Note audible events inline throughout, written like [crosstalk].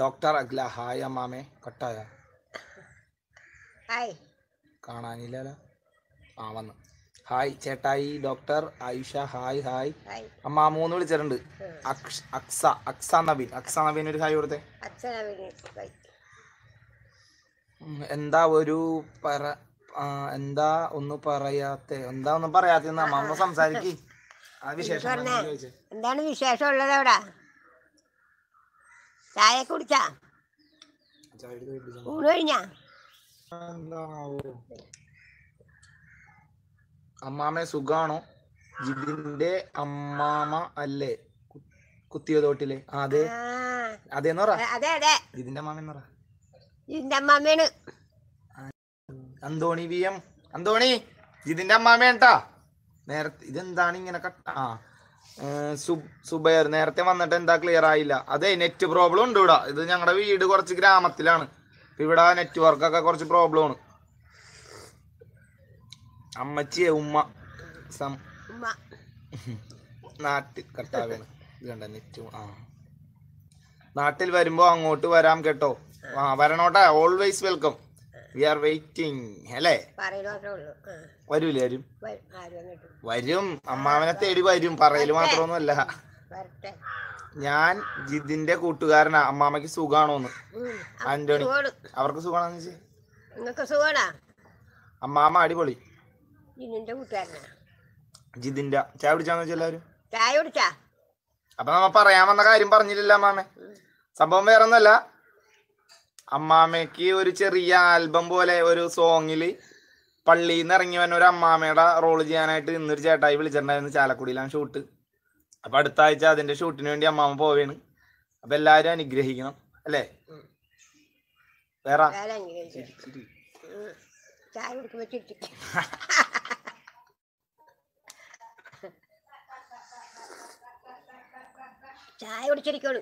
Doctor Akhila. Hi അമ്മാമേ. കട്ടായ? Hi. കാണാനില്ലല്ലോ. ആ വന്ന്. ഹായ് ചേട്ടായി ഡോക്ടർ ആയിഷ. Hi hi. അമ്മ അമ്മാമൂന്ന് വിളിച്ചിട്ടുണ്ട്. അക്സ അക്സ നബീൻ അക്സ നബീൻ ഒരു ഹായ് കൊടുത്തേ. എന്താ ഒരു പറ എന്താ ഒന്ന് പറയാത്ത? എന്താ ഒന്നും പറയാത്ത അമ്മ സംസാരിക്കേ. ആ വിശേഷം എന്താണ് വിശേഷം ഉള്ളത് അവിടെ? ചായ കുടിച്ചാ. ഊണ് കഴിഞ്ഞാ? അമ്മാമ സുഖാണോ? ജിബിന്റെ അമ്മാമ അല്ലേ? കുത്തിയ തോട്ടിലെ. അതെ അതെ അതേന്ന് പറ അതെ അതെ. ജിതിന്റെ അമ്മാമ എന്ന് പറ ഇതിന്റെ അമ്മമ്മയാണ് അന്തോണി വി എം. അന്തോണി ജിതിന്റെ അമ്മാമേട്ടാ നേരത്തെ ഇതെന്താണ് ഇങ്ങനെ കട്ട ആ. സുബൈർ നേരത്തെ വന്നിട്ട് എന്താ ക്ലിയർ ആയില്ല. അതെ നെറ്റ് പ്രോബ്ലം ഉണ്ട് ഇവിടെ. ഇത് ഞങ്ങളുടെ വീട് കുറച്ച് ഗ്രാമത്തിലാണ്. ഇവിടെ നെറ്റ്വർക്ക് ഒക്കെ കുറച്ച് പ്രോബ്ലം ആണ്. അമ്മച്ചിയെ ഉമ്മ സം നാട്ടിൽ കട്ടാവാണ് കണ്ട നെറ്റ് ആ. നാട്ടിൽ വരുമ്പോ അങ്ങോട്ട് വരാം കേട്ടോ. ആ വരണോട്ടെ. Always welcome we are waiting അല്ലേ? പറയുന്നതേ ഉള്ളൂ. ആ. വരൂലേ ആരും വരും. അമ്മാവനെ തേടി വരും. പറയൽ മാത്രമൊന്നുമല്ല. ഞാൻ ജിതിന്റെ കൂട്ടുകാരനാ. അമ്മാമയ്ക്ക് സുഖാണോന്ന്. ആന്റണി അവർക്ക് സുഖാണോന്ന് ചോദിച്ചേ? നിങ്ങൾക്ക് സുഖമാണോ? അമ്മാമ അടിപൊളി. ജിതിന്റെ ചായ പിടിച്ചാന്ന് വെച്ചാൽ എല്ലാവരും? ചായ കുടിച്ചാ? അപ്പൊ നമ്മ പറയാൻ വന്ന കാര്യം പറഞ്ഞില്ലല്ലോ അമ്മാമ്മ സംഭവം വേറെ ഒന്നല്ല അമ്മാമയ്ക്ക് ഒരു ചെറിയ ആൽബം പോലെ ഒരു സോങ്ങിൽ പള്ളിയിൽ നിന്ന് ഇറങ്ങി വന്ന ഒരു അമ്മാമയുടെ റോൾ ചെയ്യാനായിട്ട് ഇന്നൊരു ചേട്ടായി വിളിച്ചിട്ടുണ്ടായിരുന്നു ചാലക്കുടിയിലാണ് ഷൂട്ട് അപ്പൊ അടുത്ത ആഴ്ച അതിന്റെ ഷൂട്ടിന് വേണ്ടി അമ്മാമ പോവേണ്. അപ്പൊ എല്ലാരും അനുഗ്രഹിക്കണം അല്ലേ? വേറെ? ചായ കുടിച്ചിരിക്കണു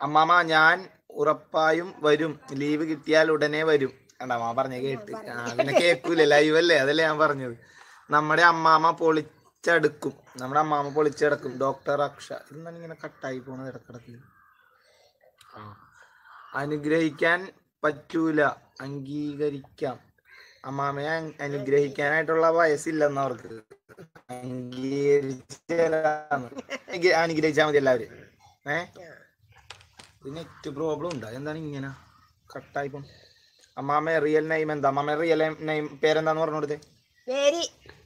അമ്മാമ ഞാൻ ഉറപ്പായും വരും. ലീവ് കിട്ടിയാൽ ഉടനെ വരും. കണ്ടാ മാ പറഞ്ഞ കേട്ട്. ആ പിന്നെ കേക്കൂല ലൈവ് അല്ലേ അതല്ലേ ഞാൻ പറഞ്ഞത്. നമ്മുടെ അമ്മാമ പൊളിച്ചെടുക്കും. നമ്മുടെ അമ്മാമ പൊളിച്ചെടുക്കും. ഡോക്ടർ അക്ഷ. ഇന്നാണ് ഇങ്ങനെ കട്ടായി പോണത് ഇടക്കിടക്ക്. അനുഗ്രഹിക്കാൻ പറ്റൂല. അംഗീകരിക്കാം. അമ്മാമയെ അങ് അനുഗ്രഹിക്കാനായിട്ടുള്ള വയസ്സില്ലെന്ന് അവർക്ക്. അംഗീകരിച്ചാന്ന് അനുഗ്രഹിച്ചാൽ മതി എല്ലാവരും ഏ നെറ്റ് പ്രോബ്ലം ഉണ്ട്. എന്താണ് ഇങ്ങനെ? കട്ടായി പോണ. അമ്മാമ റിയൽ നെയിം എന്താ? അമ്മാമ റിയൽ നെയിം പേരെന്താന്ന് പറഞ്ഞു കൊടുത്തേ മേരി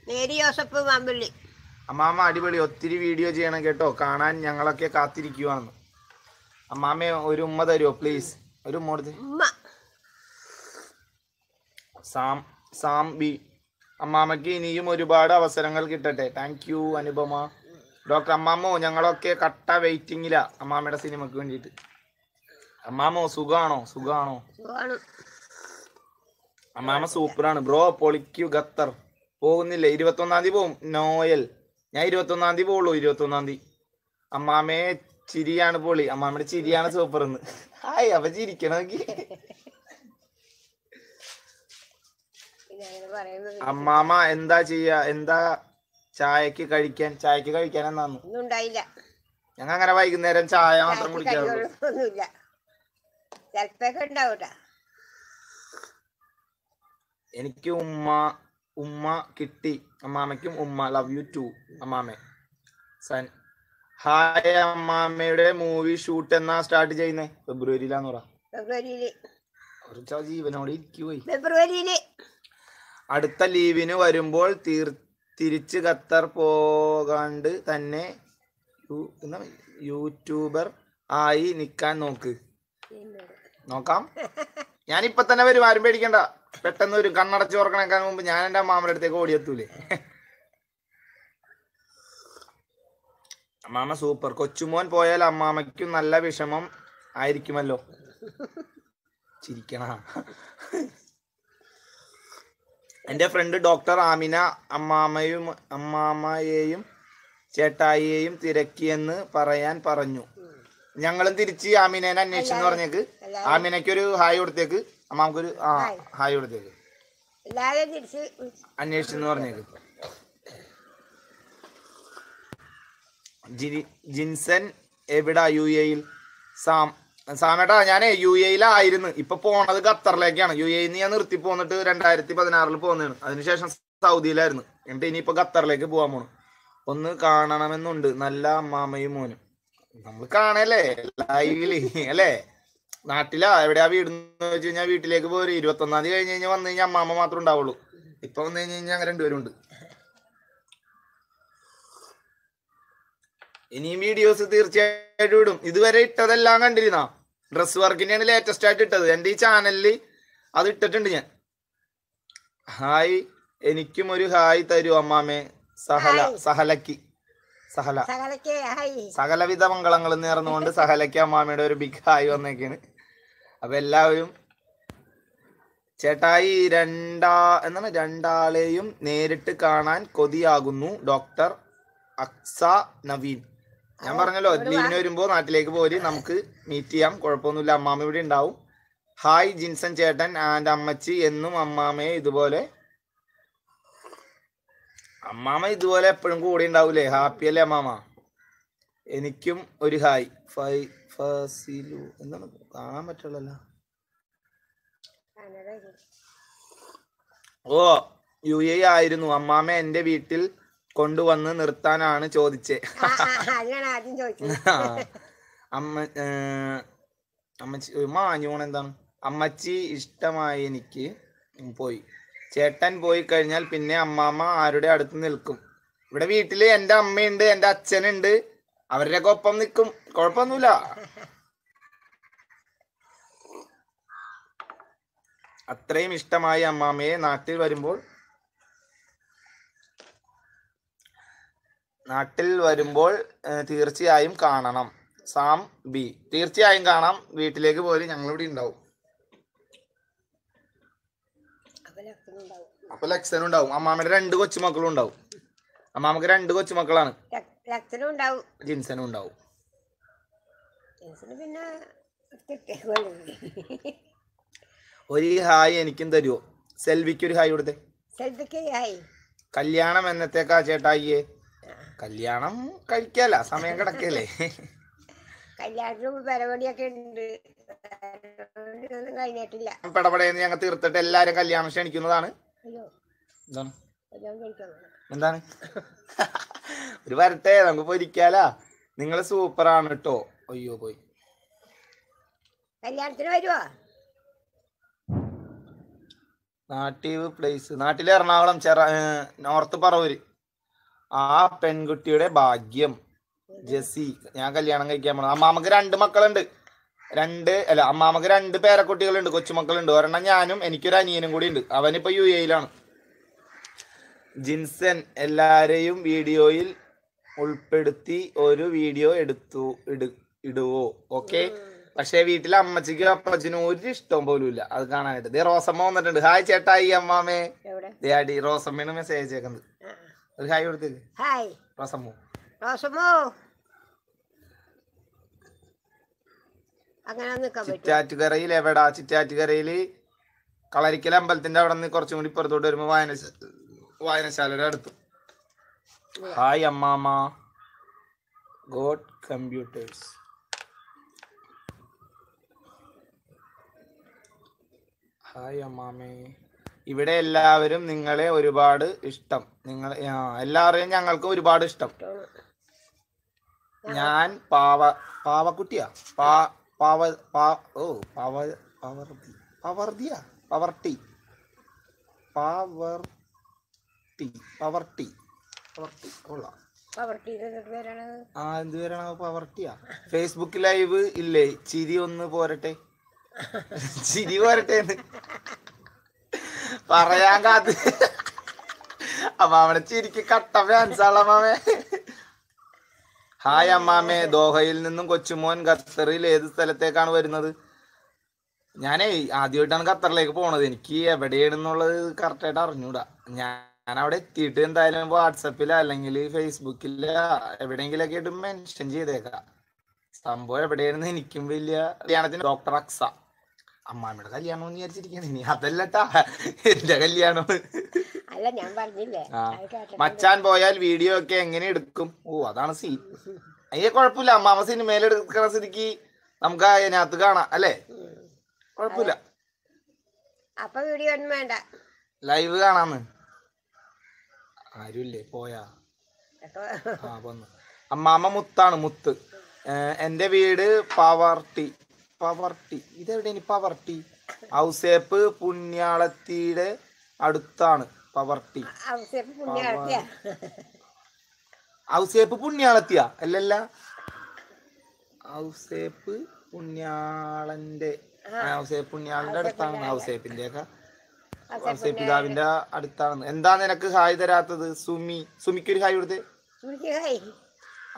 മേരി ജോസഫ് മാമ്പള്ളി. അമ്മാമ അടിപൊളി. ഒത്തിരി വീഡിയോ ചെയ്യണം കേട്ടോ. കാണാൻ ഞങ്ങളൊക്കെ കാത്തിരിക്കുവാണെന്ന്. അമ്മാമ ഒരു ഉമ്മ തരുമോ പ്ലീസ് ഒരു ഉമ്മ കൊടുത്തേ. Sam Sam B. അമ്മാമ്മക്ക് ഇനിയും ഒരുപാട് അവസരങ്ങൾ കിട്ടട്ടെ. Thank you Anupama. ഡോക്ടർ അമ്മാമ്മോ ഞങ്ങളൊക്കെ കട്ട വെയിറ്റിംഗിലാ അമ്മാമ്മയുടെ സിനിമക്ക് വേണ്ടിയിട്ട്. അമ്മാമോ സുഖാണോ? സുഖാണോ? അമ്മാമ സൂപ്പറാണ്. ബ്രോ പൊളിക്കു ഖത്തർ. പോകുന്നില്ല? ഇരുപത്തി ഒന്നാം തീയതി പോകും. നോയൽ. ഞാൻ ഇരുപത്തി ഒന്നാം തീയതി പോകുള്ളൂ ഇരുപത്തൊന്നാം തീയതി. അമ്മാമേ ചിരിയാണ് പൊളി. അമ്മാമ്മയുടെ ചിരിയാണ് സൂപ്പർ എന്ന് ഹായ് അപ്പൊ ചിരിക്കണമെങ്കിൽ അമ്മാമ എന്താ ചെയ്യാ? എന്താ ചായക്ക് കഴിക്കാൻ? ചായക്ക് കഴിക്കാൻ എന്നാന്ന്? ഒന്നും ഞങ്ങൾ അങ്ങനെ വൈകുന്നേരം ചായ മാത്രം കുടിക്കാറുള്ളൂ. ഒന്നുമില്ല ഉണ്ടാവൂട്ടാ. എനിക്ക് ഉമ്മ ഉമ്മ കിട്ടി. അമ്മാമയ്ക്കും ഉമ്മ. ലവ് യു ടു അമ്മാമ. സൻ ഹായ് അമ്മാമയുടെ മൂവി ഷൂട്ട് എന്നാ സ്റ്റാർട്ട് ചെയ്യുന്നേ? ഫെബ്രുവരിയിലാന്ന് പറ. ഫെബ്രുവരിയിൽ. ജീവനോടെ ഇരിക്കുപോയി ഫെബ്രുവരിയിൽ. അടുത്ത ലീവിന് വരുമ്പോൾ തീർ തിരിച്ച് ഖത്തർ പോകാണ്ട് തന്നെ യൂട്യൂബർ ആയി നിക്കാൻ നോക്ക്. നോക്കാം. ഞാൻ ഇപ്പൊ തന്നെ വരും ആരും പേടിക്കണ്ട. പെട്ടെന്ന് ഒരു കണ്ണടച്ച് ഓർക്കണേക്കാൻ മുമ്പ് ഞാൻ എന്റെ മാമന്റെ അടുത്തേക്ക് ഓടിയെത്തൂലേ. അമ്മാമ സൂപ്പർ. കൊച്ചുമോൻ പോയാൽ അമ്മാമയ്ക്കും നല്ല വിഷമം ആയിരിക്കുമല്ലോ. ചിരിക്കണ. എന്റെ ഫ്രണ്ട് ഡോക്ടർ ആമിന അമ്മാമയും അമ്മാമയെയും ചേട്ടായിയെയും തിരക്കിയെന്ന് പറയാൻ പറഞ്ഞു. ഞങ്ങളും തിരിച്ച് ആമിനേനെ അന്വേഷിച്ചെന്ന് പറഞ്ഞേക്ക്. ആമിനയ്ക്ക് ഒരു ഹായ് കൊടുത്തേക്ക്. അമ്മാമക്കൊരു ആ ഹായ്. കൊടുത്തേക്ക്. അന്വേഷിച്ചെന്ന് പറഞ്ഞേക്ക്. ജിൻസൻ എവിടാ യു എയിൽ സാം സാമേട്ടാ ഞാൻ യു എയിലായിരുന്നു ഇപ്പൊ പോണത് ഖത്തറിലേക്കാണ്. യു എയിൽ നിന്ന് ഞാൻ നിർത്തി പോന്നിട്ട് രണ്ടായിരത്തി പതിനാറിൽ പോന്നതാണ്. അതിനുശേഷം സൗദിയിലായിരുന്നു. എന്നിട്ട് ഇനിയിപ്പോ ഖത്തറിലേക്ക് പോകാൻ പോണു. ഒന്ന് കാണണമെന്നുണ്ട്. നല്ല അമ്മാമ്മയും മോനും. നമ്മൾ കാണല്ലേ? ലൈവിൽ അല്ലേ? നാട്ടിലാ. എവിടെയാ വീടെന്ന് വെച്ച് കഴിഞ്ഞാൽ വീട്ടിലേക്ക് പോരും ഇരുപത്തി ഒന്നാം തീയതി കഴിഞ്ഞ് കഴിഞ്ഞാൽ വന്നു കഴിഞ്ഞാൽ അമ്മാമ്മ മാത്രം ഉണ്ടാവുള്ളൂ. ഇപ്പൊ വന്നു കഴിഞ്ഞ് കഴിഞ്ഞാൽ രണ്ടുപേരും ഉണ്ട്. ഇനിയും വീഡിയോസ് തീർച്ചയായിട്ടും ഇടും. ഇതുവരെ ഇട്ടതെല്ലാം കണ്ടിരുന്ന? ഡ്രസ് വർക്കിന്റെയാണ് ലേറ്റസ്റ്റ് ആയിട്ട് ഇട്ടത്. എന്റെ ഈ ചാനലിൽ അത് ഇട്ടിട്ടുണ്ട് ഞാൻ. ഹായ്. എനിക്കും ഒരു ഹായ് തരൂ അമ്മാമേ. സഹല സഹലക്ക്. സഹല. സകലവിധ മംഗളങ്ങൾ നേർന്നുകൊണ്ട് സഹലയ്ക്ക് അമ്മാമയുടെ ഒരു ബിഗ് ഹായ് വന്നേക്കാണ്. അപ്പൊ എല്ലാവരും ചേട്ടായി രണ്ടാ എന്താണ്? രണ്ടാളെയും നേരിട്ട് കാണാൻ കൊതിയാകുന്നു. ഡോക്ടർ അക്സ നവീൻ. ഞാൻ പറഞ്ഞല്ലോ ലീവിന് വരുമ്പോ നാട്ടിലേക്ക് പോര് നമുക്ക് മീറ്റ് ചെയ്യാം. കുഴപ്പമൊന്നുമില്ല അമ്മാമ ഇവിടെ ഉണ്ടാവും. ഹായ് ജിൻസൺ ചേട്ടൻ ആൻഡ് അമ്മച്ചി എന്നും അമ്മാമയെ ഇതുപോലെ അമ്മാമ ഇതുപോലെ എപ്പോഴും കൂടെ ഉണ്ടാവൂലേ? ഹാപ്പി അല്ലേ അമ്മാമ? എനിക്കും ഒരു ഹായ്. ഫൈ ഫസിലു എന്താണ്? കാണാൻ പറ്റുള്ളല്ലോ ഓ യു എ ആയിരുന്നു. അമ്മാമ എന്റെ വീട്ടിൽ കൊണ്ടുവന്ന് നിർത്താനാണ് ചോദിച്ചേ. അമ്മ അമ്മച്ചി എന്താണ്? അമ്മച്ചി ഇഷ്ടമായി എനിക്ക് പോയി. ചേട്ടൻ പോയി കഴിഞ്ഞാൽ പിന്നെ അമ്മാമ്മ ആരുടെ അടുത്ത് നിൽക്കും. ഇവിടെ വീട്ടിൽ എന്റെ അമ്മയുണ്ട് എന്റെ അച്ഛനുണ്ട്. അവരുടെയൊക്കെ ഒപ്പം നിൽക്കും. കുഴപ്പമൊന്നുമില്ല. അത്രയും ഇഷ്ടമായി അമ്മാമ്മയെ നാട്ടിൽ വരുമ്പോൾ. നാട്ടിൽ വരുമ്പോൾ തീർച്ചയായും കാണണം. Sam B. തീർച്ചയായും കാണാം. വീട്ടിലേക്ക് പോലും ഞങ്ങളിവിടെ ഉണ്ടാവും. അപ്പൊ ലക്ഷനും ഉണ്ടാവും അമ്മാമ്മയുടെ രണ്ട് കൊച്ചുമക്കളും ഉണ്ടാവും. അമ്മാമ്മക്ക് രണ്ട് കൊച്ചുമക്കളാണ്. ഉണ്ടാവും ജിൻസനും ഉണ്ടാവും ഒരു ഹായ് എനിക്കും തരുവോ? സെൽവിക്ക് ഒരു ഹായ് കൊടുത്തേ. സെൽവിക്ക് ഹായ്. കല്യാണം എന്നത്തേക്കാ ചേട്ടായിയെ? കല്യാണം കഴിക്കാല സമയം കിടക്കല്ലേ. കല്യാണത്തിന് പരിപാടിയൊക്കെ ഉണ്ട്. കഴിഞ്ഞിട്ടില്ല. പെടപടയെന്ന് ഞങ്ങൾ തീർത്തിട്ട് എല്ലാരും കല്യാണം ക്ഷണിക്കുന്നതാണ്. എന്താണ്? എന്താണ്? ഒരു വരട്ടെ നമുക്ക് പൊരിക്കാലാ നിങ്ങൾ സൂപ്പറാണ് കേട്ടോ അയ്യോ പോയി. കല്യാണത്തിന് വരുവോ? നാട്ടീവ് പ്ലേസ് നാട്ടിലെ എറണാകുളം ചെറ നോർത്ത് പറവൂര്. ആ പെൺകുട്ടിയുടെ ഭാഗ്യം. ജെസി ഞാൻ കല്യാണം കഴിക്കാൻ പോണത്. അമ്മാമ്മക്ക് രണ്ട് മക്കളുണ്ട്. രണ്ട് അല്ല അമ്മാമക്ക് രണ്ട് പേരക്കുട്ടികളുണ്ട് കൊച്ചുമക്കളുണ്ട്. ഒരെണ്ണം ഞാനും എനിക്കൊരു അനിയനും കൂടി ഉണ്ട്. അവനിപ്പോ യു എയിലാണ് ജിൻസൻ എല്ലാരെയും വീഡിയോയിൽ ഉൾപ്പെടുത്തി ഒരു വീഡിയോ എടുത്തു ഇടു ഇടുവോ? ഓക്കെ? പക്ഷെ വീട്ടിലെ അമ്മച്ചിക്കും അപ്പച്ചനും ഒരു ഇഷ്ടം പോലും ഇല്ല അത് കാണാനായിട്ട്. ദേ റോസമ്മ വന്നിട്ടുണ്ട്. ഹായ് ചേട്ടായി അമ്മാമേ. ദേ അടി റോസമ്മയാണ് മെസ്സേജ് അയച്ചേക്കുന്നത്. ഒരു ഹായ് കൊടുത്തേക്ക്. ഹായ്. റോസമ്മോ. റോസമ്മോ. അങ്ങനെ നിൽക്കാൻ പറ്റും. ചിറ്റാറ്റുകരയിൽ എവിടാ? ചിറ്റാറ്റുകരയിൽ കളരിക്കൽ അമ്പലത്തിന്റെ അവിടെ നിന്ന് കുറച്ചും കൂടി പുറത്തോട്ട് വരുമ്പോ വായന വായനശാലയുടെ അടുത്ത്. ഹായ് അമ്മാമ. ഗോഡ് കമ്പ്യൂട്ടേഴ്സ് ഹായ് അമ്മാമേ. ഇവിടെ എല്ലാവരും നിങ്ങളെ ഒരുപാട് ഇഷ്ടം. നിങ്ങൾ എല്ലാവരെയും ഞങ്ങൾക്ക് ഒരുപാട് ഇഷ്ടം. ഞാൻ പാവ പാവക്കുട്ടിയാ. പാ പാവ പാ ഓ പവ പവർതി പവർതിയ പവർട്ടി പവർട്ടി പവർട്ടി പവർട്ടി കൊള്ളാം. ആ എന്ത് പേരാണ് പവർട്ടിയാ ഫേസ്ബുക്ക് ലൈവ് ഇല്ലേ? ചിരി ഒന്ന് പോരട്ടെ. ചിരി പോരട്ടെ പറയാൻ കാത്ത്. അവിടെ ചിരിക്ക് കട്ട ഫാൻസാള അമ്മാമേ ഹായ് അമ്മാമേ ദോഹയിൽ നിന്നും കൊച്ചുമോൻ ഖത്തറിൽ ഏത് സ്ഥലത്തേക്കാണ് വരുന്നത്? ഞാനേ ആദ്യമായിട്ടാണ് ഖത്തറിലേക്ക് പോണത്. എനിക്ക് എവിടെയാണെന്നുള്ളത് കറക്റ്റായിട്ട് അറിഞ്ഞൂടാ. ഞാൻ അവിടെ എത്തിയിട്ട് എന്തായാലും വാട്സപ്പിലോ അല്ലെങ്കിൽ ഫേസ്ബുക്കിലോ എവിടെയെങ്കിലൊക്കെ ആയിട്ട് മെൻഷൻ ചെയ്തേക്കാം. സംഭവം എവിടെയായിരുന്നു എനിക്കും വലിയ കല്യാണത്തിന് ഡോക്ടർ അക്സ. അമ്മാമ്മയുടെ കല്യാണം എന്ന് വിചാരിച്ചിരിക്കുകയാണ്. ഇനി അതല്ലട്ടാ. എന്റെ കല്യാണം. അല്ല ഞാൻ പറഞ്ഞില്ലേ? മച്ചാൻ പോയാൽ വീഡിയോ ഒക്കെ എങ്ങനെ എടുക്കും? ഓ അതാണ് സീൻ അയ്യ കുഴപ്പമില്ല. അമ്മാമ സിനിമയിൽ എടുക്കണ സ്ഥിതിക്ക് നമുക്ക് അതിനകത്ത് കാണാം അല്ലേ? കൊഴപ്പില്ല കുഴപ്പമില്ല. അപ്പൊ വീഡിയോ ഒന്നും വേണ്ട. ലൈവ് കാണാന്ന്. ആരുമില്ലേ പോയാ. ആ വന്നു. അമ്മാമ്മ മുത്താണ് മുത്ത്. എന്റെ വീട് പവർട്ടി. പവർട്ടി. ഇതെവിടെയാണ്? പവർട്ടി. ഔസേപ്പ് പുണ്യാളത്തിയുടെ അടുത്താണ്. പവർട്ടി. ഔസേപ്പ് പുണ്യാളത്തിയ? അല്ലല്ല. ഔസേപ്പ് പുണ്യാളന്റെ ഔസേപ്പ് പുണ്യാളന്റെ അടുത്താണ് ഔസേപ്പിന്റെ ഒക്കെ ഔസേപ്പ് പിതാവിന്റെ അടുത്താണ്. എന്താ നിനക്ക് ഹായ് തരാത്തത്? സുമി. സുമിക്കൊരു ഹായ് കൊടുത്തേ.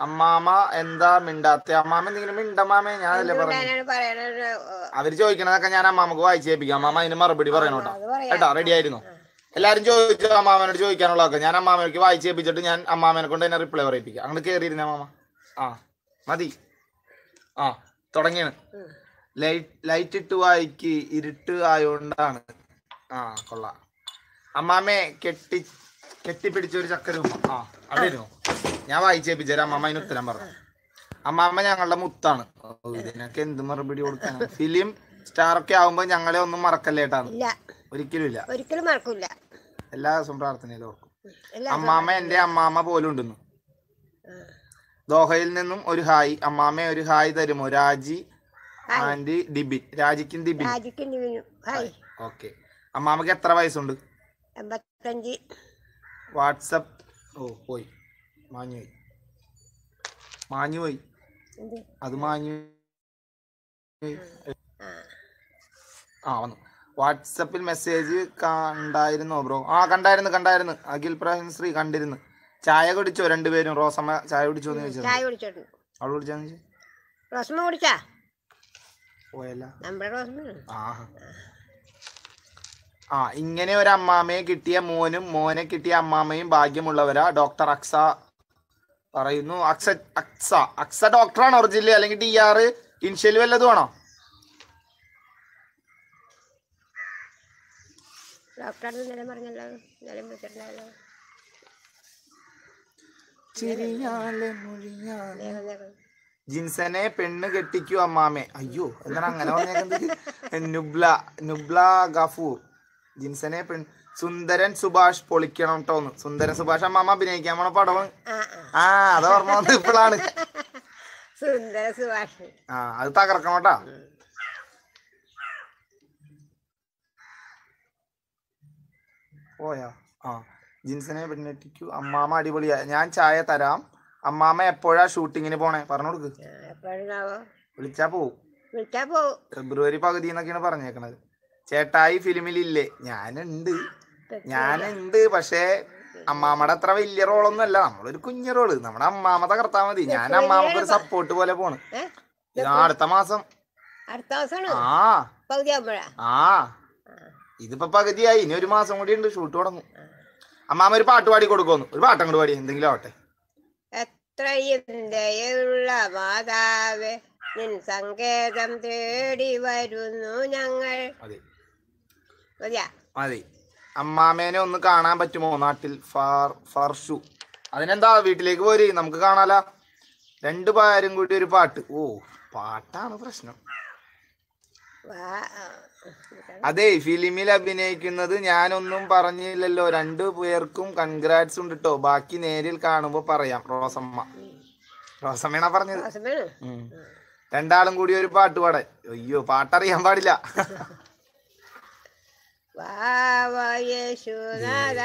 അമ്മാമ എന്താ മിണ്ടാത്ത? അമ്മാമ എന്തെങ്കിലും മിണ്ടമാമേ ഞാനല്ലേ പറഞ്ഞു. അവർ ചോദിക്കണതൊക്കെ ഞാൻ അമ്മാമക്ക് വായിച്ചേപ്പിക്കാം അമ്മാമ അതിന് മറുപടി പറയണോട്ടോ. കേട്ടോ റെഡി ആയിരുന്നു? എല്ലാരും ചോദിച്ചു അമ്മാമനോട് ചോദിക്കാനുള്ളതൊക്കെ. ഞാൻ അമ്മാമനക്ക് വായിച്ചു ഏൽപ്പിച്ചിട്ട് ഞാൻ അമ്മാമനെ കൊണ്ട് തന്നെ റിപ്ലൈ പറയിപ്പിക്കാം. അങ്ങനെ കയറിയിരുന്നേ മാമ ആ മതി. ആ തുടങ്ങിയാണ്. ലൈറ്റ് ലൈറ്റ് ഇട്ട് വായിക്ക് ഇരുട്ട് ആയോണ്ടാണ്. ആ കൊള്ളാം. അമ്മാമേ കെട്ടി കെട്ടിപ്പിടിച്ച ഒരു ചക്കരുമ്മ. ആ അവിടെ ഇരുന്നു? ഞാൻ വായിച്ചേപ്പിച്ചേരാം അമ്മാമ അതിന് ഉത്തരം പറഞ്ഞു. അമ്മാമ്മ ഞങ്ങളുടെ മുത്താണ്. ഇതിനൊക്കെ എന്ത് മറുപടി കൊടുക്കാൻ ഫിലിം സ്റ്റാർ ഒക്കെ ആവുമ്പോ ഞങ്ങളെ ഒന്നും മറക്കല്ലേട്ടാണ് ഒരിക്കലും ഇല്ല. ഒരിക്കലും മറക്കൂല. എല്ലാ ദിവസവും പ്രാർത്ഥനയിലും ഓർക്കും. അമ്മാമ അമ്മാമ്മ എന്റെ അമ്മാമ്മ പോലും ഉണ്ടെന്നു. ദോഹയിൽ നിന്നും ഒരു ഹായ്. അമ്മാമ്മ ഒരു ഹായ് തരുമോ? രാജി ആൻഡ് ഡിബിൻ രാജിക്കും ഡിബിൻ ഓക്കെ. അമ്മാമ്മക്ക് എത്ര വയസ്സുണ്ട്? വാട്സപ്പ്. ഓ പോയി. മാഞ്ഞു പോയി. മാഞ്ഞു പോയി. അത് മാഞ്ഞു ആ വന്നു. വാട്സപ്പിൽ മെസ്സേജ് കണ്ടായിരുന്നോ ബ്രോ? ആ കണ്ടായിരുന്നു കണ്ടായിരുന്നു. അഖിൽ പ്രഹൻ ശ്രീ കണ്ടിരുന്നു. ചായ കുടിച്ചോ രണ്ടുപേരും? റോസമ്മ ചായ കുടിച്ചോ എന്ന് ചോദിച്ചത്. ചായ കുടിച്ചോട്ടു അവൾ കുടിച്ചാന്ന് ചോദിച്ചു റോസ്മ കുടിച്ചാ? പോയല്ല. നമ്മുടെ റോസ്മ ആ ആ ഇങ്ങനെ ഒരു അമ്മാമയെ കിട്ടിയ മോനും മോനെ കിട്ടിയ അമ്മാമയും ഭാഗ്യമുള്ളവരാ. ഡോക്ടർ അക്സ പറയുന്നു. അക്സ അക്സ. അക്സ ഡോക്ടറാണോ ഒറിജിനൽ അല്ലെങ്കിൽ ടി ആർ ഇൻഷ്യൽ വല്ലതും ആണോ? ഡോക്ടർ ഇന്നലെ പറഞ്ഞല്ലോ ഇന്നലെ വിളിച്ചിട്ടുണ്ടായല്ലോ ചിരിയാലെ മൊഴിയാലെ. ജിൻസനെ പെണ്ണ് കെട്ടിക്കൂ അമ്മാമേ. അയ്യോ എന്താണ് അങ്ങനെ പറഞ്ഞേക്കുന്നത് [laughs] നുബ്ല നുബ്ല ഗഫൂർ. ജിൻസനെ പെൺ സുന്ദരൻ സുഭാഷ് പൊളിക്കണം കേട്ടോന്ന് സുന്ദരൻ സുഭാഷ് അമ്മാമ അഭിനയിക്കാൻ പോണ പടമാണ് ആ അത് ഓർമ്മ വന്നത് ഇപ്പോഴാണ് സുന്ദര സുഭാഷ്. ആ അത് തകർക്കണം കേട്ടാ പോയാ? ആ. ജിൻസിനെ പെണ്ണെട്ടിക്കൂ. അമ്മാമ അടിപൊളിയാ. ഞാൻ ചായ തരാം. അമ്മാമ എപ്പോഴാ ഷൂട്ടിങ്ങിന് പോണേ? പറഞ്ഞു കൊടുക്ക് വിളിച്ചാ പോവും. ഫെബ്രുവരി പകുതി എന്നൊക്കെയാണ് പറഞ്ഞേക്കണത്. ചേട്ടായി ഫിലിമിലില്ലേ? ഞാനുണ്ട്. ഞാനുണ്ട്. പക്ഷേ അമ്മാമ്മയുടെ അത്ര വലിയ റോളൊന്നും അല്ല നമ്മളൊരു കുഞ്ഞു റോൾ നമ്മുടെ അമ്മാമ്മ തകർത്താ മതി. ഞാൻ അമ്മാമ്മക്ക് ഒരു സപ്പോർട്ട് പോലെ പോണ്. അടുത്ത മാസം. അടുത്ത ദിവസമാണ് ആ. ആ. ഇതിപ്പോ പകുതിയായി. ഇനി ഒരു മാസം കൂടി ഉണ്ട് ഷൂട്ട് തുടങ്ങും. അമ്മാമ്മ ഒരു പാട്ട് പാടി കൊടുക്കുന്നു ഒരു പാട്ട് അങ്ങോട്ട് പാടി. എന്തെങ്കിലും ആവട്ടെ. എത്രയും ദയുള്ള മാതാവേ നിൻ സങ്കേതം തേടി വരുന്നു ഞങ്ങൾ. മതി. അമ്മാമേനെ ഒന്ന് കാണാൻ പറ്റുമോ നാട്ടിൽ? ഫാർ ഫർഷു. അതിനെന്താ? വീട്ടിലേക്ക് പോരി. നമുക്ക് കാണാല. രണ്ടു പേരും കൂടി ഒരു പാട്ട്. ഓ പാട്ടാണ് പ്രശ്നം. അതെ ഫിലിമിൽ അഭിനയിക്കുന്നത് ഞാനൊന്നും പറഞ്ഞില്ലല്ലോ. രണ്ടു പേർക്കും കൺഗ്രാറ്റ്സ് ഉണ്ട് കേട്ടോ ബാക്കി നേരിൽ കാണുമ്പോ പറയാം. റോസമ്മ. റോസമ്മയാണാ പറഞ്ഞത്. രണ്ടാളും കൂടി ഒരു പാട്ട് പാടാൻ. അയ്യോ പാട്ടറിയാൻ പാടില്ല. വാവ യേശുനാഥ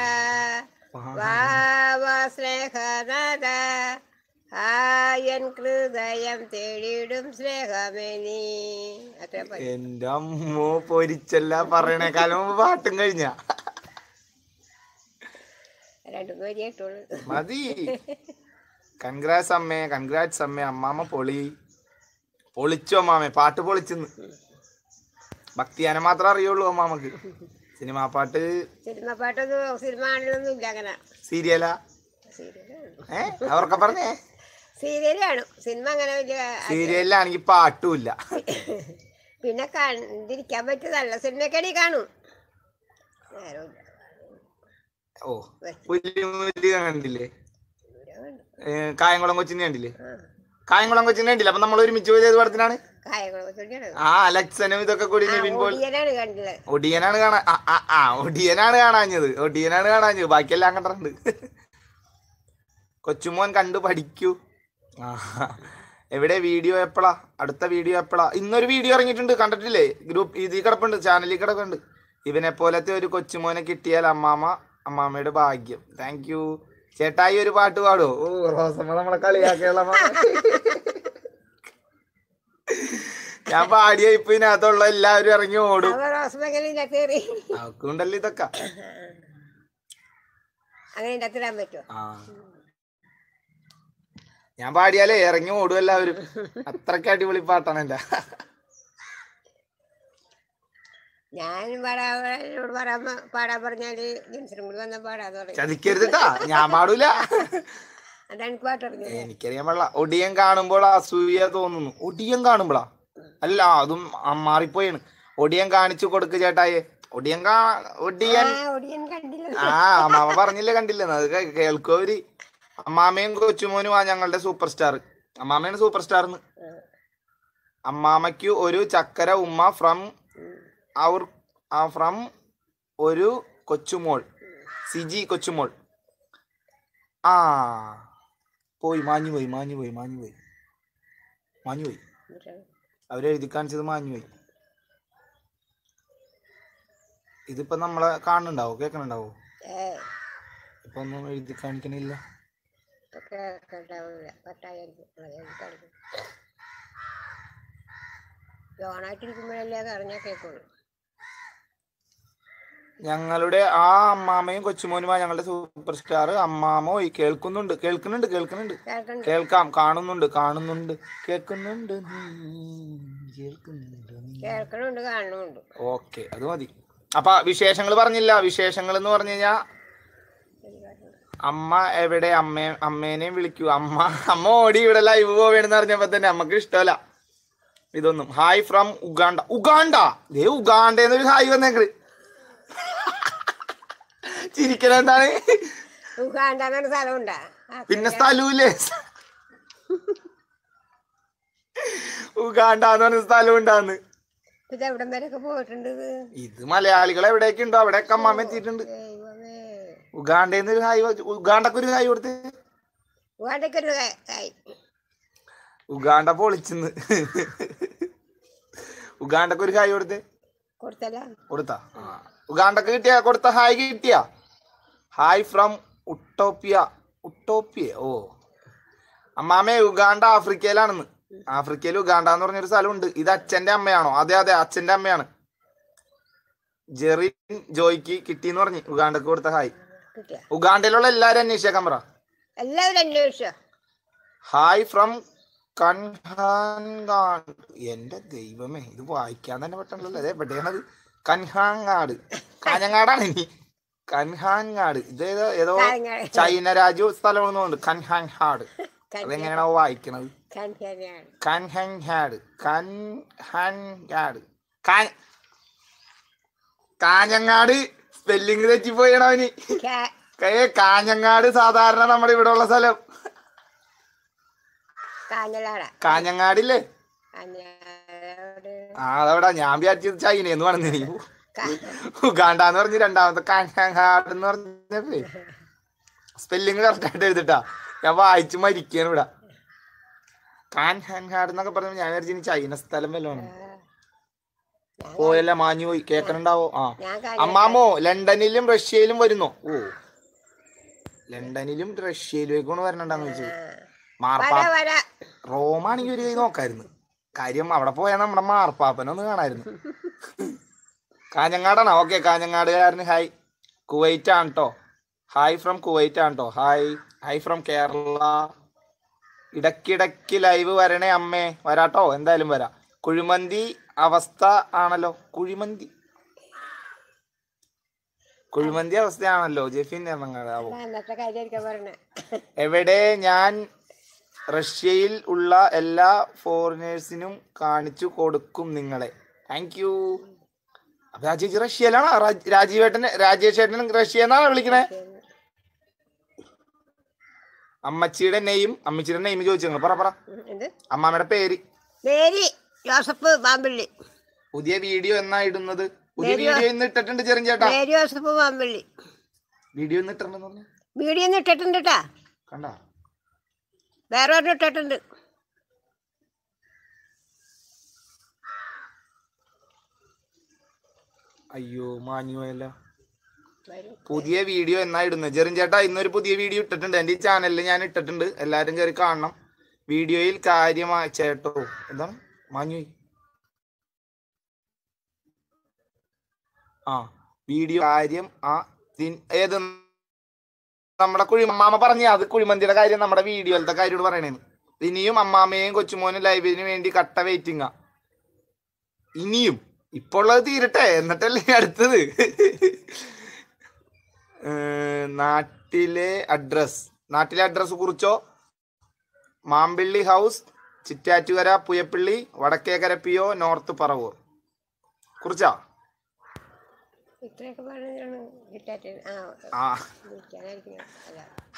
ഹായൻ ഹൃദയം തേടിയിടും സ്നേഹമേനി. എന്റെ അമ്മോ പൊരിച്ചല്ല പറയണേക്കാളും പാട്ടും കഴിഞ്ഞ. മതി. കൺഗ്രാറ്റ്സ് അമ്മേ കൺഗ്രാറ്റ്സ് അമ്മേ. അമ്മാമ്മ പൊളി. പൊളിച്ചു അമ്മാമ്മേ പാട്ട് പൊളിച്ചെന്ന്. ഭക്തിയാനം മാത്രമേ അറിയുള്ളൂ അമ്മാമക്ക്. സിനിമാ പാട്ട്. സിനിമാ പാട്ടൊന്നും സിനിമ കാണലൊന്നും ഇല്ല അങ്ങനെ. സീരിയലാ? ഏ? അവർക്കെ പറഞ്ഞേ? സീരിയൽ കാണും സിനിമ അങ്ങനെ വലിയ സീരിയലിലാണെങ്കിൽ പാട്ടുമില്ല. [laughs] പിന്നെ കണ്ടിരിക്കാൻ പറ്റിയ നല്ല സിനിമയൊക്കെ കാണും. ഓ കണ്ടില്ലേ? കായംകുളം കൊച്ചിനെ കണ്ടില്ലേ? കായംകുളം കൊച്ചിനെ കണ്ടില്ല? അപ്പൊ നമ്മൾ ഒരുമിച്ച് പോയത് ഏത് പടത്തിനാണ്? ആ അലക്സനും ഇതൊക്കെ കൂടി നിവിൻ പോൾ ഒടിയനാണ് കാണാ ഒടിയനാണ് കാണാൻ ആ, ആ, ആ ഒടിയനാണ് കാണാഞ്ഞത്. ഒടിയനാണ് കാണാഞ്ഞത്. ബാക്കിയെല്ലാം കണ്ടിട്ടുണ്ട്. കൊച്ചുമോൻ കണ്ടു പഠിക്കൂ. എവിടെ വീഡിയോ എപ്പോഴാ അടുത്ത വീഡിയോ എപ്പോഴാ ഇന്നൊരു വീഡിയോ ഇറങ്ങിയിട്ടുണ്ട്. കണ്ടിട്ടില്ലേ? ഗ്രൂപ്പ് ഇതിൽ കിടപ്പുണ്ട്. ചാനലിൽ കിടപ്പുണ്ട്. ഇവനെ പോലത്തെ ഒരു കൊച്ചുമോനെ കിട്ടിയാൽ അമ്മാമ അമ്മാമ്മയുടെ ഭാഗ്യം. താങ്ക് യു ചേട്ടായി ഒരു പാട്ട് പാടോ. ഓ റോസമ്മ നമ്മളെ കളിയാക്കിയുള്ള ഞാൻ പാടിയ ഇപ്പൊ ഇതിനകത്തുള്ള എല്ലാവരും ഇറങ്ങി ഓടും. അവക്കുണ്ടല്ലോ ഇതൊക്കെ. അങ്ങനെ പറ്റുമോ ഞാൻ പാടിയാലേ ഇറങ്ങി ഓടും എല്ലാവരും. അത്രയ്ക്ക് അടിപൊളി പാട്ടാണ് എന്റെ ഞാൻ പാടാനോട് പാടാൻ പ- പാടാൻ പറഞ്ഞാൽ ജെൻസനും കൂടി വന്ന പാടാന്ന് പറയും. ചതിക്കരുതട്ടാ ഞാൻ പാടൂല. അതെനിക്ക് എനിക്കറിയാൻ പാടില്ല. ഒടിയൻ കാണുമ്പോൾ അസൂയ തോന്നുന്നു. ഒടിയൻ കാണുമ്പോളാ. അല്ല അതും മാറിപ്പോയാണ്. ഒടിയൻ കാണിച്ചു കൊടുക്ക് ചേട്ടായെ. ഒടിയൻ കാ ഒടിയൻ ആ കണ്ടില്ല അമ്മാമ പറഞ്ഞില്ലേ കണ്ടില്ലെന്ന്? അത് കേ- കേൾക്കോ അവർ. അമ്മാമയും കൊച്ചുമോനും ആ ഞങ്ങളുടെ സൂപ്പർ സ്റ്റാർ അമ്മാമയാണ് സൂപ്പർ സ്റ്റാർന്ന് അമ്മാമയ്ക്ക് ഒരു ചക്കര ഉമ്മ ഫ്രം അവർ ഫ്രം ഒരു കൊച്ചുമോൾ. സിജി കൊച്ചുമോൾ. ആ പോയി മാഞ്ഞു പോയി മാഞ്ഞു പോയി മാഞ്ഞു പോയി. മാഞ്ഞു പോയി. അവരെഴുതി കാണിച്ചത് മാഞ്ഞു പോയി. ഇതിപ്പോ നമ്മളെ കാണുന്നുണ്ടാവോ? കേക്കണുണ്ടാവോ ഇപ്പൊ ഒന്നും എഴുതി കാണിക്കണില്ല. ഒക്കെ ഉണ്ടാവില്ല അറിഞ്ഞാൽ കേൾക്കുള്ളൂ ഞങ്ങളുടെ ആ അമ്മാമയും കൊച്ചുമോനുമാ ഞങ്ങളുടെ സൂപ്പർ സ്റ്റാർ അമ്മാമോ ഈ കേൾക്കുന്നുണ്ട് കേൾക്കുന്നുണ്ട് കേൾക്കുന്നുണ്ട്. കേൾക്കാം കാണുന്നുണ്ട് കാണുന്നുണ്ട്. കേൾക്കുന്നുണ്ട് കേൾക്കുന്നുണ്ട് ഓക്കെ അത് മതി. അപ്പൊ വിശേഷങ്ങൾ പറഞ്ഞില്ല. വിശേഷങ്ങൾ എന്ന് പറഞ്ഞു കഴിഞ്ഞാ അമ്മ എവിടെ? അമ്മേ അമ്മേനെയും വിളിക്കൂ. അമ്മ അമ്മ ഓടി ഇവിടെ ലൈവ് പോവേണെന്ന് പറഞ്ഞപ്പോ തന്നെ നമുക്ക് ഇഷ്ടമല്ല. ഇതൊന്നും. ഹായ് ഫ്രം ഉഗാണ്ട ഉഗാണ്ട ദേ ഉഗാണ്ട എന്നൊരു ഹായ് വന്നേക്ക്. ചിരിക്കണ എന്താണ്? പിന്നെ സ്ഥലമുണ്ടാ ഉഗാണ്ട ഉഗാണ്ടാന്ന് പറഞ്ഞ സ്ഥലം ഉണ്ടാന്ന് ഇത്? മലയാളികൾ എവിടെയൊക്കെ ഉണ്ടോ? അവിടെയൊക്കെ അമ്മാമ്മ എത്തിയിട്ടുണ്ട്. ദൈവമേ ഉഗാണ്ടേന്ന് ഒരു ഹായ് ഉഗാണ്ടക്ക് ഒരു ഹായ് കൊടുത്ത്. ഉഗാണ്ടയ്ക്ക് ഒരു ഉഗാണ്ട പൊളിച്ചെന്ന്. ഉഗാണ്ടക്ക് ഒരു ഹായ് കൊടുത്ത്. കൊടുത്ത. ഉഗാണ്ടക്ക് കിട്ടിയ? കൊടുത്ത ഹായ് കിട്ടിയ? ഹായ് ഫ്രം ഉട്ടോപ്പിയ ഉട്ടോപ്പിയ ഓ. അമ്മാമേ ഉഗാണ്ട ആഫ്രിക്കയിലാണെന്ന്. ആഫ്രിക്കയിൽ ഉഗാണ്ട എന്ന് പറഞ്ഞൊരു സ്ഥലമുണ്ട്. ഇത് അച്ഛന്റെ അമ്മയാണോ? അതെ അതെ അച്ഛന്റെ അമ്മയാണ്. ജെറിൻ ജോയ്ക്ക് കിട്ടിന്ന് പറഞ്ഞു ഉഗാണ്ടക്ക് കൊടുത്ത ഹായ്. ഉഗാണ്ടയിലുള്ള എല്ലാരും അന്വേഷിച്ചേക്കാൻ പറ. എല്ലാവരും അന്വേഷിച്ചോ? ഹായ് ഫ്രം കൻഹാൻഗാഡ് എന്റെ ദൈവമേ ഇത് വായിക്കാൻ തന്നെ പറ്റണല്ലോ അതെ എവിടെയാണത് കൻഹാങ്ങാട് കാഞ്ഞങ്ങാടാണ് ഇനി. കൻഹാങ്ങാട് ഇത് ഏതോ ഏതോ. ചൈന രാജ്യ സ്ഥലമാണെന്ന് തോന്നുന്നു. കൻഹാൻഹാട് അതെങ്ങനെയാണോ വായിക്കണത്? കൻഹൻഹാഡ് കൻഹാൻഗാഡ് കാഞ്ഞങ്ങാട് സ്പെല്ലിംഗ് തെറ്റിപ്പോയണ അവന്? കാഞ്ഞങ്ങാട് സാധാരണ നമ്മുടെ ഇവിടെ ഉള്ള സ്ഥലം. കാഞ്ഞങ്ങാടില്ലേ? ആ അതവിടെ. ഞാൻ വിചാരിച്ചത് എന്ന് പറഞ്ഞു നീ ഉഗാണ്ടാന്ന് പറഞ്ഞ് രണ്ടാമത്തെ കാഞ്ഞങ്ങാട് എന്ന് പറഞ്ഞേ സ്പെല്ലിങ് കറക്റ്റ് ആയിട്ട് എഴുതിട്ടാ. ഞാൻ വായിച്ച് മരിക്കാണ് ഇവിടെ. കാൻഹാൻഹാട് എന്നൊക്കെ പറഞ്ഞു ഞാൻ വിചാരിച്ചു ചൈന സ്ഥലം വല്ലതാണ് പോയല്ല മാഞ്ഞു പോയി? കേക്കണുണ്ടാവോ? ആ. അമ്മാമോ ലണ്ടനിലും റഷ്യയിലും വരുന്നു. ഓ ലണ്ടനിലും റഷ്യയിലേക്കാണ് വരണുണ്ടാന്ന് ചോദിച്ചത്. മാർപ്പാ റോമാണെങ്കിൽ ഒരു കൈ നോക്കായിരുന്നു. കാര്യം അവിടെ പോയാൽ നമ്മുടെ മാർപ്പാപ്പനൊന്ന് കാണായിരുന്നു. കാഞ്ഞങ്ങാടാണോ? ഓക്കെ കാഞ്ഞങ്ങാടുകാരന് ഹായ് കുവൈറ്റ് ആണ് കേട്ടോ ഹായ് ഫ്രം കുവൈറ്റ് ആണ് കേട്ടോ ഹായ് ഹായ് ഫ്രം കേരള. ഇടക്കിടക്ക് ലൈവ് വരണേ അമ്മേ. വരാട്ടോ? എന്തായാലും വരാം. കുഴിമന്തി അവസ്ഥ ആണല്ലോ. കുഴിമന്തി. കുഴിമന്തി അവസ്ഥയാണല്ലോ. ജെഫിൻ പറഞ്ഞ. എവിടെ ഞാൻ റഷ്യയിൽ ഉള്ള എല്ലാ ഫോറിനേഴ്സിനും കാണിച്ചു കൊടുക്കും നിങ്ങളെ. താങ്ക് യു രാജേഷ് റഷ്യയിലാണോ? രാജ്- രാജീവേട്ടന് രാജേഷ് ഏട്ടനും റഷ്യ എന്നാണോ വിളിക്കണേ? അമ്മച്ചിയുടെ നെയ്യും അമ്മച്ചിയുടെ നെയ്മ് ചോദിച്ചു പറ പറ. അമ്മാമ്മയുടെ പേര്. ജോസഫ് മാമ്പള്ളി പുതിയ വീഡിയോ എന്നാ ഇടുന്നത്? പുതിയ വീഡിയോ- ഇന്ന് ഇട്ടിട്ടുണ്ട് ചെറിയ ചേട്ടാ മേരി ജോസഫ് മാമ്പള്ളി വീഡിയോ ഇന്ന് ഇട്ടിട്ടുണ്ടെന്ന് പറഞ്ഞു. വീഡിയോ ഇന്ന് ഇട്ടിട്ടുണ്ട് കേട്ടാ കണ്ടാ? വേറെ ഒരെണ്ണം ഇട്ടിട്ടുണ്ട്. അയ്യോ മാഞ്ഞുപോയല്ല പുതിയ വീഡിയോ എന്നാ ഇടുന്നത്? ജെറിൻ ചേട്ടാ ഇന്നൊരു പുതിയ വീഡിയോ ഇട്ടിട്ടുണ്ട്. എന്റെ ഈ ചാനലിൽ ഞാൻ ഇട്ടിട്ടുണ്ട്. എല്ലാവരും കയറി കാണണം. വീഡിയോയിൽ കാര്യമാ ചേട്ടോ എന്താണ്? മാഞ്ഞു ആ വീഡിയോ കാര്യം ആ ഏത് നമ്മുടെ കുഴി അമ്മാമ പറഞ്ഞ അത് കുഴിമന്തിയുടെ കാര്യം നമ്മുടെ വീഡിയോയിലത്തെ കാര്യോട് പറയണേന്ന് ഇനിയും അമ്മാമയും കൊച്ചുമോനും ലൈവിന് വേണ്ടി കട്ട വെയിറ്റിംഗാ ഇനിയും. ഇപ്പോൾ ഉള്ളത് തീരട്ടെ. എന്നിട്ടല്ലേ അടുത്തത്. നാട്ടിലെ അഡ്രസ് നാട്ടിലെ അഡ്രസ് കുറിച്ചോ? Mampilly house Chittattukara Puyappally Vadakkekara P O North Paravur. കുറിച്ചാ?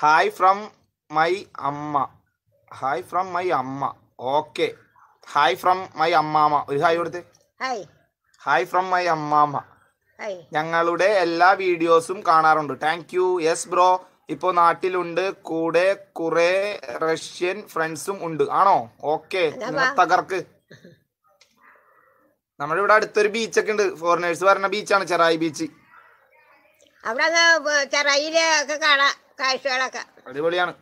Hi from my അമ്മ. ഹായ് ഫ്രം മൈ അമ്മ. ഓക്കെ ഹായ് ഫ്രം മൈ അമ്മാമ ഒരു ഹായ് കൊടുത്ത്. ഹായ് ഫ്രം മൈ അമ്മാമ ഞങ്ങളുടെ എല്ലാ വീഡിയോസും കാണാറുണ്ട്. താങ്ക് യു യെസ് ബ്രോ ഇപ്പോ നാട്ടിലുണ്ട് കൂടെ കുറെ റഷ്യൻ ഫ്രണ്ട്സും ഉണ്ട്. ആണോ? ഓക്കെ തകർക്ക്. നമ്മുടെ ഇവിടെ അടുത്തൊരു ബീച്ചൊക്കെ ഉണ്ട്. ഫോറിനേഴ്സ് പറഞ്ഞ ബീച്ചാണ് ചെറായി ബീച്ച്. അവിടെ കാണാം കാഴ്ചകളൊക്കെ. അടിപൊളിയാണ്.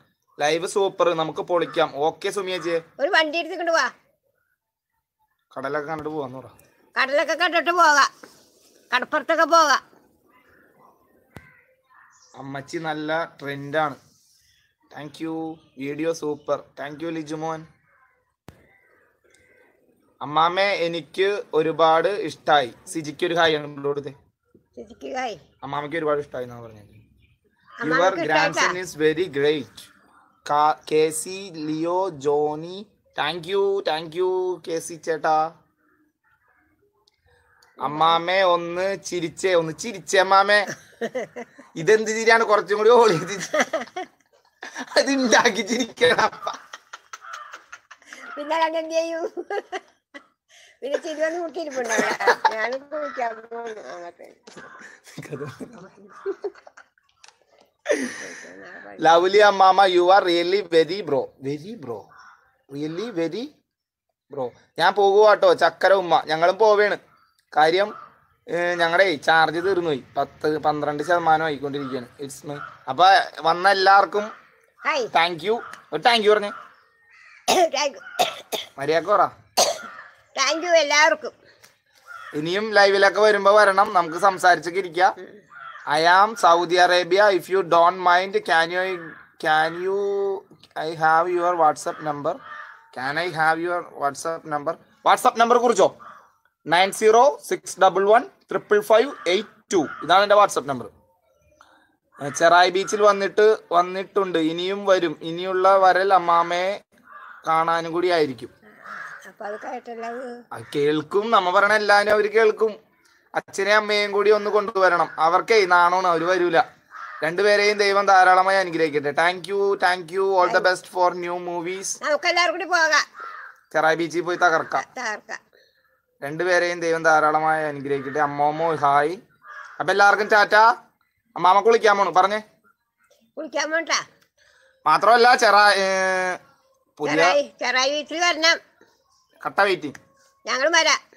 ലൈവ് സൂപ്പർ നമുക്ക് പൊളിക്കാം. ഓക്കെ സുമിയച്ചിയെ ഒരു വണ്ടി എടുത്തിട്ട് പോവാ കടലൊക്കെ കണ്ടിട്ട് പോവാന്ന് പറ. കടലൊക്കെ കണ്ടിട്ട് പോകാം. കടപ്പുറത്തൊക്കെ പോകാം. അമ്മച്ചി നല്ല ട്രെൻഡാണ് thank you video super thank you Lijumon. അമ്മാമ്മേ എനിക്ക് ഒരുപാട് ഇഷ്ടായി. സിജിക്ക് ഒരു ഹായ് കൊടുത്തേ. അമ്മാമ്മക്ക് ഒരുപാട് ഇഷ്ടായി എന്നാ പറഞ്ഞത്. Your grandson is very great K C Leo Johnny thank you thank you K C ചേട്ടാ. അമ്മാമേ ഒന്ന് ചിരിച്ചേ ഒന്ന് ചിരിച്ചേ അമ്മാമ്മേ [laughs] ഇതെന്ത് ചിരിയാണ്? കുറച്ചും കൂടി ഓളി അത് ഉണ്ടാക്കി ചിരിക്കണം പിന്നെ ഞാനും കുളിക്കാൻ പോകുന്നു ലവ്ലി അമ്മാമ you are really very bro very bro really very bro ഞാൻ പോകുവാട്ടോ. ചക്കര ഉമ്മ. ഞങ്ങളും പോവേണ്. കാര്യം ഞങ്ങളുടെ ചാർജ് തീർന്നു പോയി പത്ത് പന്ത്രണ്ട് ശതമാനം ആയിക്കൊണ്ടിരിക്കുകയാണ് ഇറ്റ്സ് മൈ അപ്പൊ വന്ന എല്ലാവർക്കും താങ്ക് യു ഒരു താങ്ക് യു പറഞ്ഞേ. [coughs] മര്യാക്കോറാ യു [coughs] മര്യാദയ്ക്ക് പറ. താങ്ക് യു എല്ലാവർക്കും. ഇനിയും ലൈവിലൊക്കെ വരുമ്പോ വരണം. നമുക്ക് സംസാരിച്ചൊക്കെ ഇരിക്കാം. I am Saudi Arabia if you don't mind can you can you I have your WhatsApp number can I have your WhatsApp number WhatsApp number കുറിച്ചോ? Nine zero six double one triple five eight two ഇതാണ് എന്റെ WhatsApp number. Cherai ബീച്ചിൽ വന്നിട്ട് വന്നിട്ടുണ്ട്. ഇനിയും വരും. ഇനിയുള്ള വരൽ അമ്മാമയെ കാണാനും കൂടി ആയിരിക്കും. കേൾക്കും. നമ്മ പറയണ എല്ലാവരും അവർ കേൾക്കും. അച്ഛനെയും അമ്മയെയും കൂടി ഒന്ന് കൊണ്ടുവരണം. അവർക്കേ നാണോണ് അവർ വരൂല. രണ്ടുപേരെയും ദൈവം ധാരാളമായി അനുഗ്രഹിക്കട്ടെ. Thank you thank you all the best for new movies നമുക്ക് എല്ലാവർക്കും കൂടി പോകാം. ചെറായി ബീച്ചിൽ പോയി തകർക്കാം. തകർക്കാം. രണ്ടുപേരെയും ദൈവം ധാരാളമായി അനുഗ്രഹിക്കട്ടെ. അമ്മോമോ ഹായ്. അപ്പൊ എല്ലാവർക്കും ടാറ്റ. അമ്മാമ കുളിക്കാൻ പോണു. പറഞ്ഞേ. കുളിക്കാൻ പോണ്ടാ? മാത്രമല്ല ചെറാ പുതിയ ചെറായി വീട്ടിൽ വരണം. കട്ട വെയിറ്റിംഗ്. ഞങ്ങൾ വരാം.